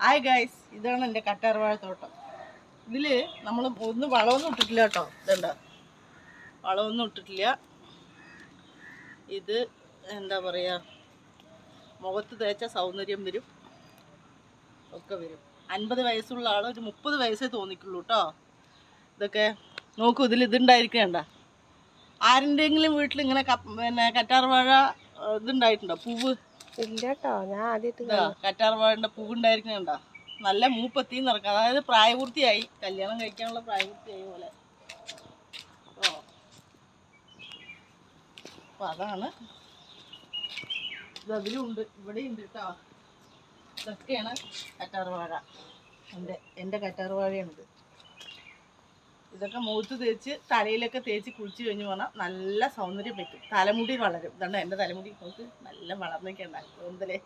Hi guys ഇതാണ് എന്റെ ഇതിൽ നമ്മൾ ഒന്ന് വളമൊന്നും ഇട്ടിട്ടില്ല കേട്ടോ. ഇതുണ്ട്. വളമൊന്നും ഇട്ടിട്ടില്ല. ഇത് എന്താ പറയുക മുഖത്ത് തേച്ച സൗന്ദര്യം വരും. ഒക്കെ വരും. അൻപത് വയസ്സുള്ള ആൾ ഒരു മുപ്പത് വയസ്സേ തോന്നിക്കുള്ളൂ കേട്ടോ. ഇതൊക്കെ നോക്കൂ ഇതിൽ ഇതുണ്ടായിരിക്കണ്ട ആരുടെയെങ്കിലും വീട്ടിൽ ഇങ്ങനെ പിന്നെ കറ്റാർവാഴ ഇതുണ്ടായിട്ടുണ്ടോ? പൂവ്? ഇല്ല കേട്ടോ ഞാൻ ആദ്യമായിട്ട് നല്ല മൂപ്പത്തി നിറക്കാം അതായത് പ്രായപൂർത്തിയായി. കല്യാണം കഴിക്കാനുള്ള പ്രായപൂർത്തിയായി പോലെ. ഓ. അപ്പൊ അതാണ്. ഇത് അതിലുണ്ട് ഇവിടെ ഉണ്ട് കേട്ടോ ഇതൊക്കെയാണ് കറ്റാർവാഴ എന്റെ എന്റെ കറ്റാർവാഴയാണിത് ഇതൊക്കെ മുഖത്ത് തേച്ച് തലയിലൊക്കെ തേച്ച് കുളിച്ച് കഴിഞ്ഞ് പോന്നാൽ നല്ല സൗന്ദര്യം പറ്റും. തലമുടി വളരും. ഇതാണ് എന്റെ തലമുടി? നല്ല വളർന്നൊക്കെ ഉണ്ടാകും അതുപോലെ